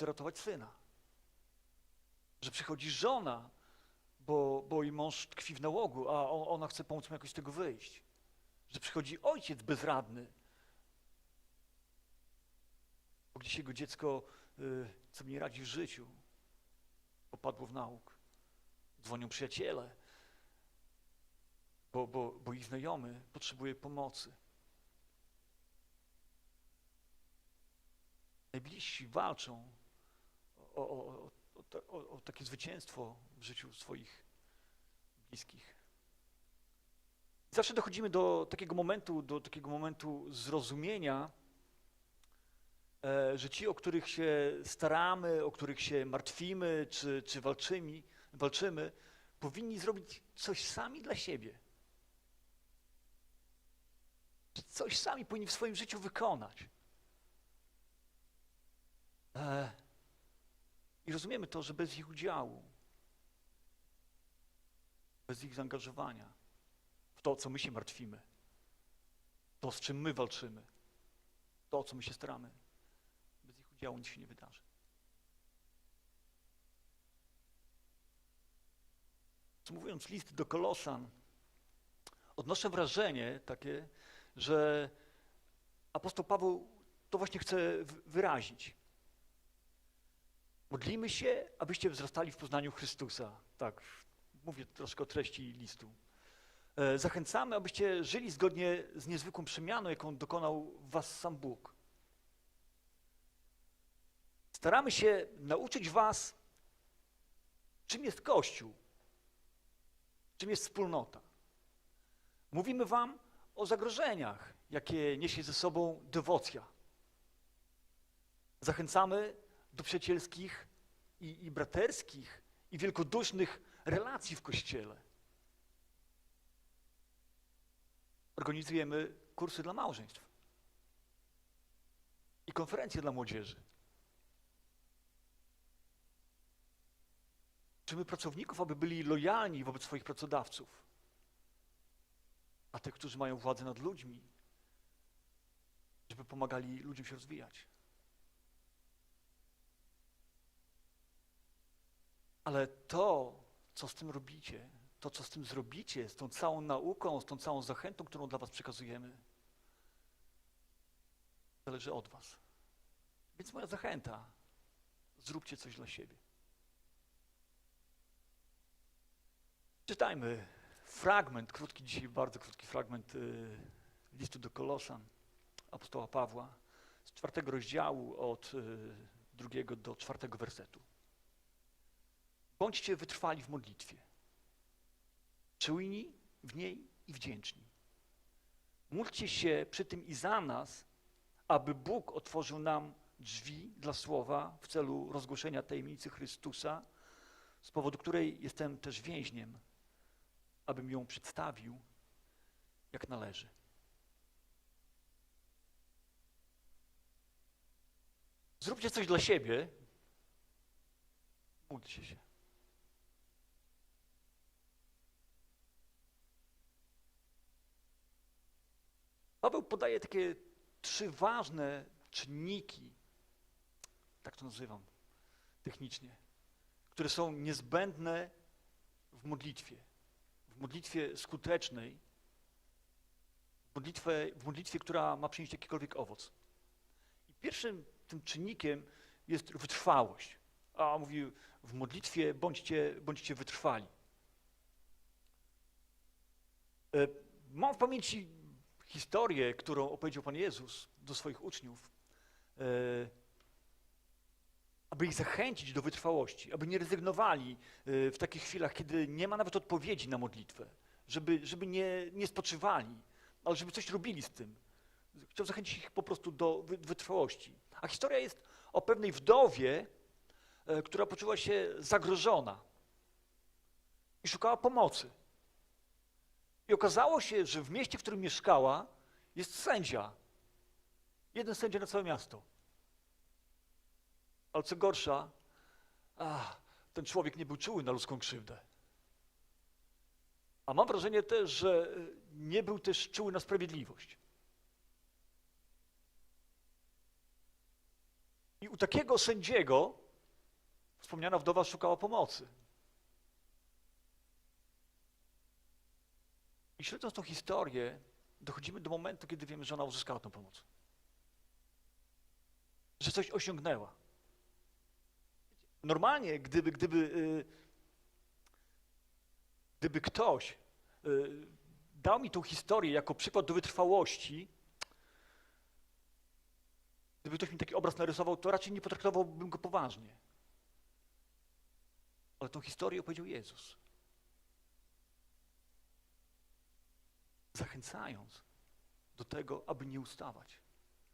chce ratować syna. Że przychodzi żona, bo, bo jej mąż tkwi w nałogu, a on, ona chce pomóc mu jakoś z tego wyjść. Że przychodzi ojciec bezradny, bo gdzieś jego dziecko y, sobie nie radzi w życiu, popadło w nauk. Dzwonią przyjaciele, bo, bo, bo ich znajomy potrzebuje pomocy. Najbliżsi walczą o, o, o, o, ta- o, o takie zwycięstwo w życiu swoich bliskich. Zawsze dochodzimy do takiego momentu, do takiego momentu zrozumienia, e, że ci, o których się staramy, o których się martwimy, czy, czy walczymy, walczymy, powinni zrobić coś sami dla siebie. Coś sami powinni w swoim życiu wykonać. I rozumiemy to, że bez ich udziału, bez ich zaangażowania w to, co my się martwimy, to, z czym my walczymy, to, o co my się staramy, bez ich udziału nic się nie wydarzy. Podsumowując list do Kolosan, odnoszę wrażenie takie, że apostoł Paweł to właśnie chce wyrazić. Modlimy się, abyście wzrastali w poznaniu Chrystusa. Tak, mówię troszkę o treści listu. E, Zachęcamy, abyście żyli zgodnie z niezwykłą przemianą, jaką dokonał was sam Bóg. Staramy się nauczyć was, czym jest Kościół, czym jest wspólnota. Mówimy wam o zagrożeniach, jakie niesie ze sobą dewocja. Zachęcamy do przyjacielskich i, i braterskich i wielkodusznych relacji w Kościele. Organizujemy kursy dla małżeństw i konferencje dla młodzieży. Uczymy pracowników, aby byli lojalni wobec swoich pracodawców, a tych, którzy mają władzę nad ludźmi, żeby pomagali ludziom się rozwijać. Ale to, co z tym robicie, to, co z tym zrobicie, z tą całą nauką, z tą całą zachętą, którą dla Was przekazujemy, zależy od Was. Więc moja zachęta, zróbcie coś dla siebie. Czytajmy fragment, krótki dzisiaj, bardzo krótki fragment y, listu do Kolosan apostoła Pawła z czwartego rozdziału od y, drugiego do czwartego wersetu. Bądźcie wytrwali w modlitwie, czujni w niej i wdzięczni. Módlcie się przy tym i za nas, aby Bóg otworzył nam drzwi dla słowa w celu rozgłoszenia tajemnicy Chrystusa, z powodu której jestem też więźniem, abym ją przedstawił jak należy. Zróbcie coś dla siebie, módlcie się. Paweł podaje takie trzy ważne czynniki, tak to nazywam technicznie, które są niezbędne w modlitwie, w modlitwie skutecznej, w modlitwie, w modlitwie, która ma przynieść jakikolwiek owoc. I pierwszym tym czynnikiem jest wytrwałość. A mówi, w modlitwie bądźcie, bądźcie wytrwali. E, Mam w pamięci historię, którą opowiedział Pan Jezus do swoich uczniów, e, aby ich zachęcić do wytrwałości, aby nie rezygnowali e, w takich chwilach, kiedy nie ma nawet odpowiedzi na modlitwę, żeby, żeby nie, nie spoczywali, ale żeby coś robili z tym. Chciał zachęcić ich po prostu do wy- wytrwałości. A historia jest o pewnej wdowie, e, która poczuła się zagrożona i szukała pomocy. I okazało się, że w mieście, w którym mieszkała, jest sędzia. Jeden sędzia na całe miasto. Ale co gorsza, a, ten człowiek nie był czuły na ludzką krzywdę. A mam wrażenie też, że e, nie był też czuły na sprawiedliwość. I u takiego sędziego wspomniana wdowa szukała pomocy. I śledząc tą historię, dochodzimy do momentu, kiedy wiemy, że ona uzyskała tę pomoc. Że coś osiągnęła. Normalnie, gdyby, gdyby, y, gdyby ktoś y, dał mi tą historię jako przykład do wytrwałości, gdyby ktoś mi taki obraz narysował, to raczej nie potraktowałbym go poważnie. Ale tą historię opowiedział Jezus. Zachęcając do tego, aby nie ustawać,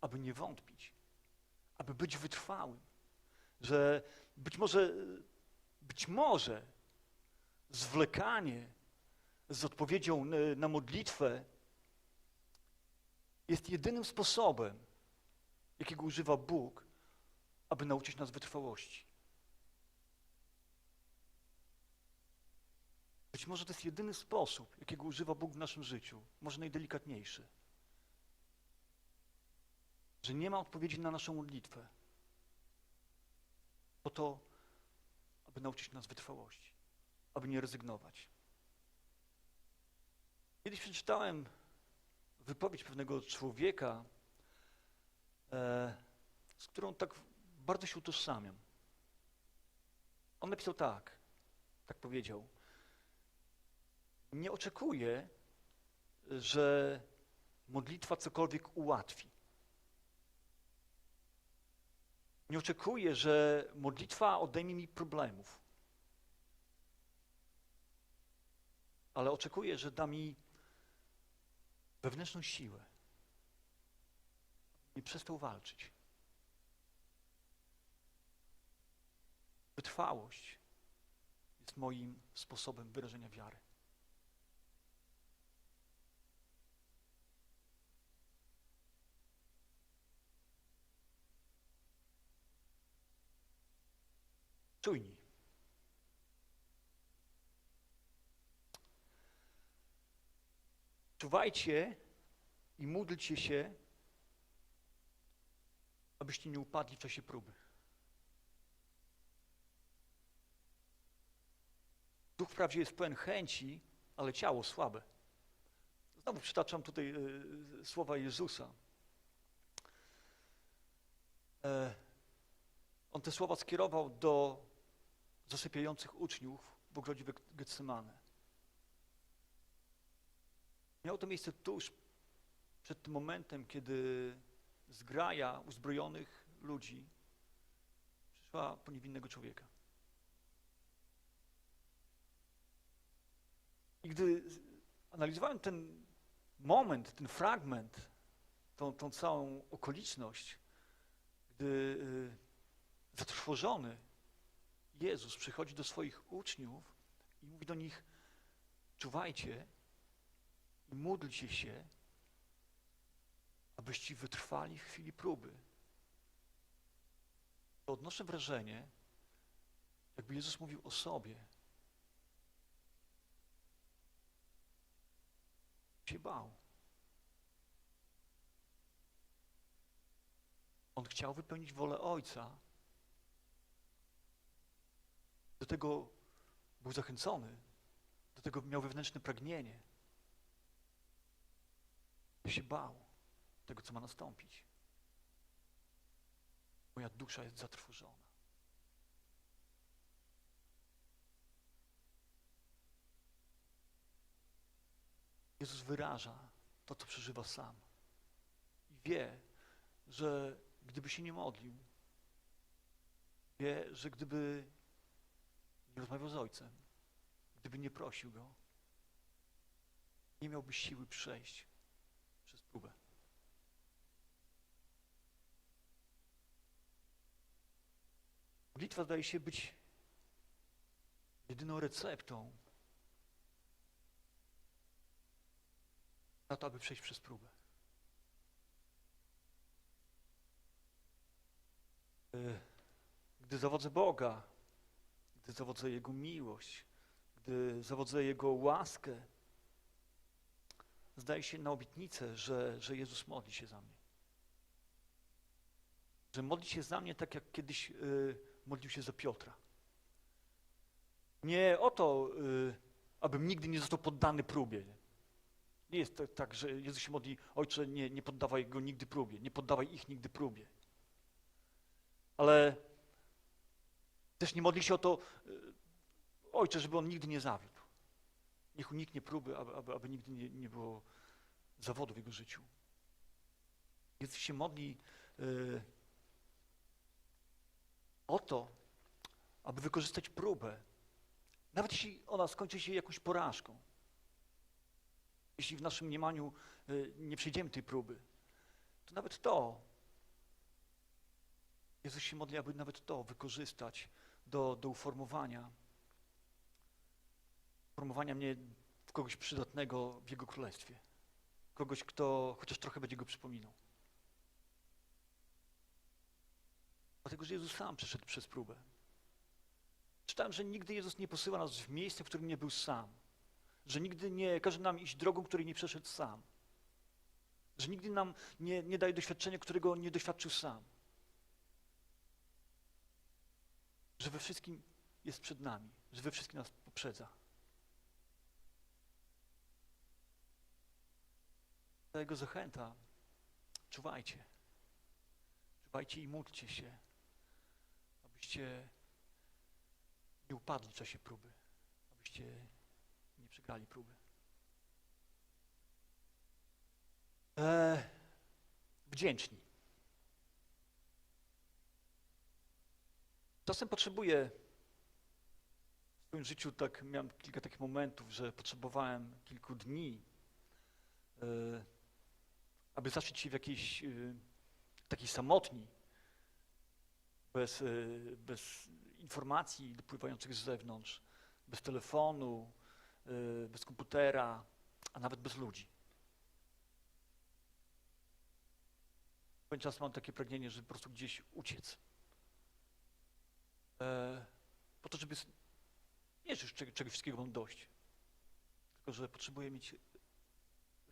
aby nie wątpić, aby być wytrwałym, że być może, być może zwlekanie z odpowiedzią na- modlitwę jest jedynym sposobem, jakiego używa Bóg, aby nauczyć nas wytrwałości. Być może to jest jedyny sposób, jakiego używa Bóg w naszym życiu, może najdelikatniejszy. Że nie ma odpowiedzi na naszą modlitwę. Po to, aby nauczyć nas wytrwałości, aby nie rezygnować. Kiedyś przeczytałem wypowiedź pewnego człowieka, e, z którą tak bardzo się utożsamiam. On napisał tak, tak powiedział. Nie oczekuję, że modlitwa cokolwiek ułatwi. Nie oczekuję, że modlitwa odejmie mi problemów. Ale oczekuję, że da mi wewnętrzną siłę. Nie przestał walczyć. Wytrwałość jest moim sposobem wyrażenia wiary. Czujni. Czuwajcie i módlcie się, abyście nie upadli w czasie próby. Duch wprawdzie jest pełen chęci, ale ciało słabe. Znowu przytaczam tutaj e, słowa Jezusa. E, on te słowa skierował do zasypiających uczniów w ogrodzie Ge- Getsemane. Miało to miejsce tuż przed tym momentem, kiedy zgraja uzbrojonych ludzi przyszła po niewinnego człowieka. I gdy analizowałem ten moment, ten fragment, tą, tą całą okoliczność, gdy y, zatrwożony Jezus przychodzi do swoich uczniów i mówi do nich: czuwajcie i módlcie się, abyście wytrwali w chwili próby. To odnoszę wrażenie, jakby Jezus mówił o sobie. Się bał. On chciał wypełnić wolę Ojca. Do tego był zachęcony. Do tego miał wewnętrzne pragnienie. się bał tego, co ma nastąpić. Moja dusza jest zatrwożona. Jezus wyraża to, co przeżywa sam. I wie, że gdyby się nie modlił, wie, że gdyby nie rozmawiał z Ojcem, gdyby nie prosił Go, nie miałby siły przejść przez próbę. Modlitwa zdaje się być jedyną receptą na to, aby przejść przez próbę. Y, Gdy zawodzę Boga, gdy zawodzę Jego miłość, gdy zawodzę Jego łaskę, zdaje się na obietnicę, że, że Jezus modli się za mnie. że modli się za mnie tak, jak kiedyś y, modlił się za Piotra. Nie o to, y, abym nigdy nie został poddany próbie. Nie jest tak, tak, że Jezus się modli, Ojcze, nie, nie poddawaj go nigdy próbie, nie poddawaj ich nigdy próbie. Ale też nie modli się o to, y, Ojcze, żeby on nigdy nie zawiódł. Niech uniknie próby, aby, aby, aby nigdy nie, nie było zawodu w jego życiu. Jezus się modli y, o to, aby wykorzystać próbę, nawet jeśli ona skończy się jakąś porażką. Jeśli w naszym mniemaniu y, nie przejdziemy tej próby, to nawet to, Jezus się modli, aby nawet to wykorzystać do, do uformowania, formowania mnie w kogoś przydatnego w Jego Królestwie. Kogoś, kto chociaż trochę będzie Go przypominał. Dlatego, że Jezus sam przeszedł przez próbę. Czytałem, że nigdy Jezus nie posyła nas w miejsce, w którym nie był sam. Że nigdy nie każe nam iść drogą, której nie przeszedł sam. Że nigdy nam nie, nie daje doświadczenia, którego nie doświadczył sam. Że we wszystkim jest przed nami, że we wszystkim nas poprzedza. Jego zachęta, czuwajcie. Czuwajcie i módlcie się, abyście nie upadli w czasie próby, abyście nie przegrali próby. E, wdzięczni. Czasem potrzebuję w swoim życiu tak, miałem kilka takich momentów, że potrzebowałem kilku dni, e, aby zaszyć się w jakiejś e, takiej samotni, bez, e, bez informacji dopływających z zewnątrz, bez telefonu, bez komputera, a nawet bez ludzi. Pewien czas mam takie pragnienie, żeby po prostu gdzieś uciec. E, po to, żeby... Nie, już czego, czegoś wszystkiego mam dość, tylko że potrzebuję mieć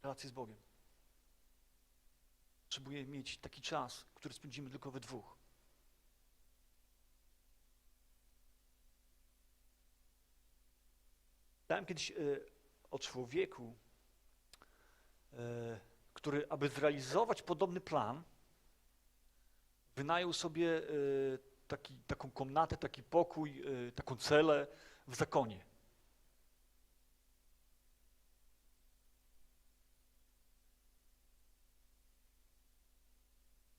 relację z Bogiem. Potrzebuję mieć taki czas, który spędzimy tylko we dwóch. Czytałem kiedyś e, o człowieku, e, który, aby zrealizować podobny plan, wynajął sobie taki, taką komnatę, taki pokój, e, taką celę w zakonie.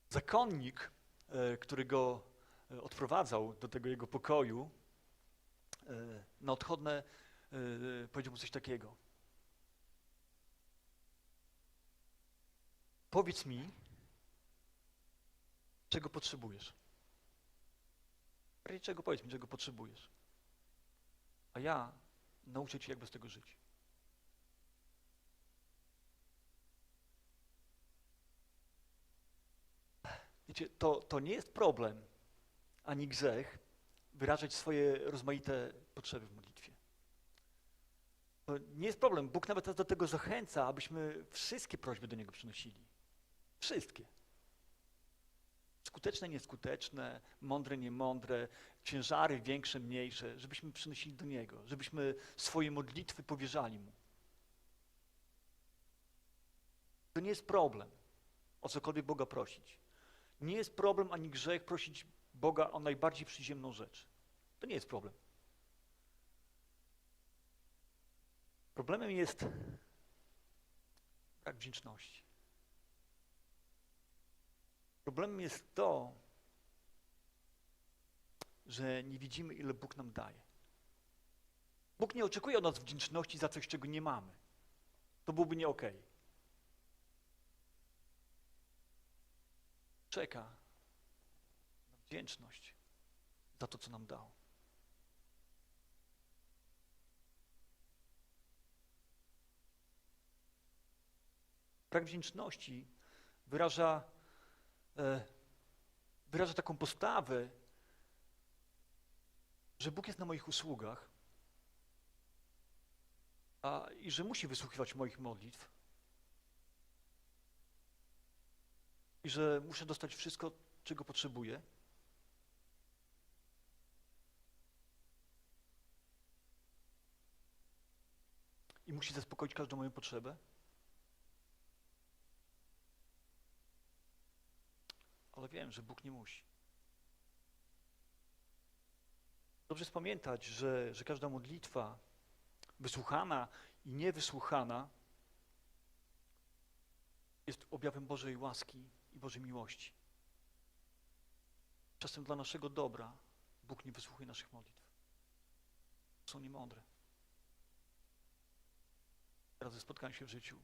Zakonnik, e, który go e, odprowadzał do tego jego pokoju, na odchodne powiedział mu coś takiego. Powiedz mi, czego potrzebujesz. Prawie czego powiedz mi, czego potrzebujesz. A ja nauczę cię, jak bez tego żyć. Wiecie, to, to nie jest problem, ani grzech, wyrażać swoje rozmaite potrzeby w modlitwie. To nie jest problem. Bóg nawet nas do tego zachęca, abyśmy wszystkie prośby do Niego przynosili. Wszystkie. Skuteczne, nieskuteczne, mądre, niemądre, ciężary większe, mniejsze, żebyśmy przynosili do Niego, żebyśmy swoje modlitwy powierzali Mu. To nie jest problem, o cokolwiek Boga prosić. Nie jest problem ani grzech prosić Boga o najbardziej przyziemną rzecz. To nie jest problem. Problemem jest brak wdzięczności. Problemem jest to, że nie widzimy, ile Bóg nam daje. Bóg nie oczekuje od nas wdzięczności za coś, czego nie mamy. To byłoby nie okej. Czeka na wdzięczność za to, co nam dał. Brak wdzięczności wyraża, wyraża taką postawę, że Bóg jest na moich usługach a, i że musi wysłuchiwać moich modlitw i że muszę dostać wszystko, czego potrzebuję. I musi zaspokoić każdą moją potrzebę. Ale wiem, że Bóg nie musi. Dobrze jest pamiętać, że, że każda modlitwa wysłuchana i niewysłuchana jest objawem Bożej łaski i Bożej miłości. Czasem dla naszego dobra Bóg nie wysłuchuje naszych modlitw. Są niemądre. Razy spotkałem się w życiu,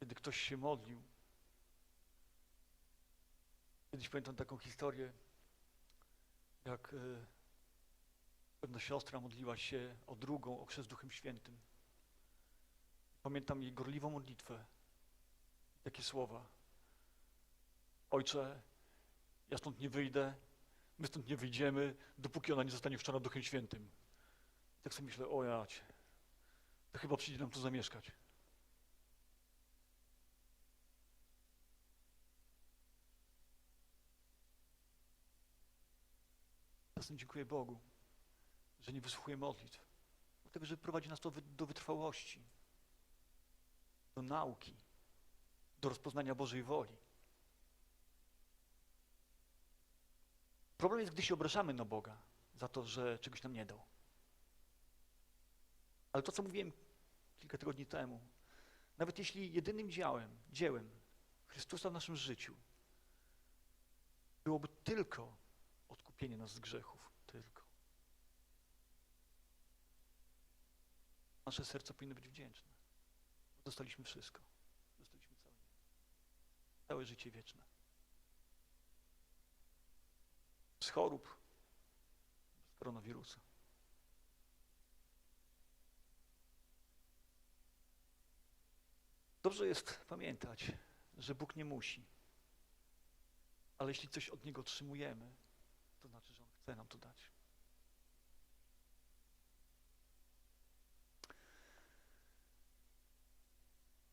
kiedy ktoś się modlił. Kiedyś pamiętam taką historię, jak e, pewna siostra modliła się o drugą, o chrzest Duchem Świętym. Pamiętam jej gorliwą modlitwę. Takie słowa. Ojcze, ja stąd nie wyjdę, my stąd nie wyjdziemy, dopóki ona nie zostanie chrzczona Duchem Świętym. Tak sobie myślę, o to chyba przyjdzie nam tu zamieszkać. Czasem dziękuję Bogu, że nie wysłuchuje modlitw, dlatego że prowadzi nas to do wytrwałości, do nauki, do rozpoznania Bożej woli. Problem jest, gdy się obrażamy na Boga za to, że czegoś nam nie dał. Ale to, co mówiłem kilka tygodni temu, nawet jeśli jedynym działem, dziełem Chrystusa w naszym życiu byłoby tylko odkupienie nas z grzechów, tylko. Nasze serce powinno być wdzięczne. Dostaliśmy wszystko. Dostaliśmy całe. Całe życie wieczne. Z chorób, z koronawirusa. Dobrze jest pamiętać, że Bóg nie musi. Ale jeśli coś od Niego otrzymujemy, to znaczy, że On chce nam to dać.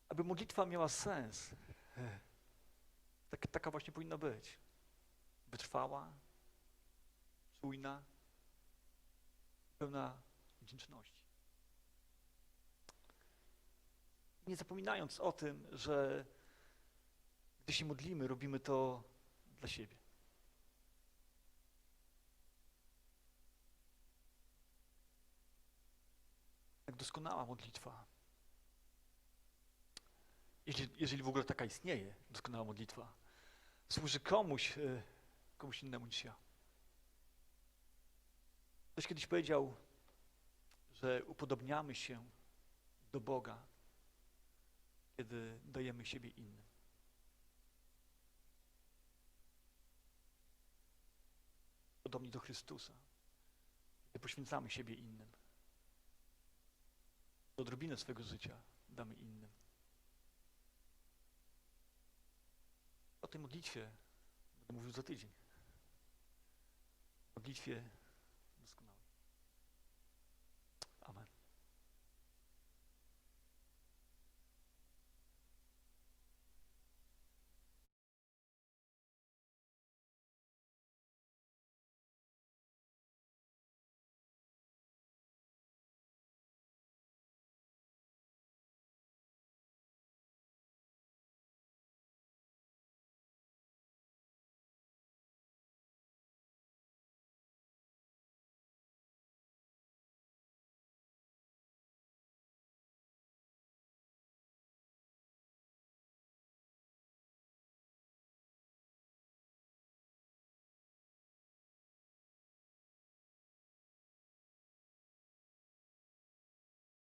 Aby modlitwa miała sens, e, tak, taka właśnie powinna być. Wytrwała, czujna, pełna wdzięczności. Nie zapominając o tym, że gdy się modlimy, robimy to dla siebie. Jak doskonała modlitwa. Jeżeli w ogóle taka istnieje, doskonała modlitwa, służy komuś, e, komuś innemu niż ja. Ktoś kiedyś powiedział, że upodobniamy się do Boga, kiedy dajemy siebie innym. Podobnie do Chrystusa, kiedy poświęcamy siebie innym. Odrobinę swego życia damy innym. O tej modlitwie będę mówił za tydzień. Modlitwie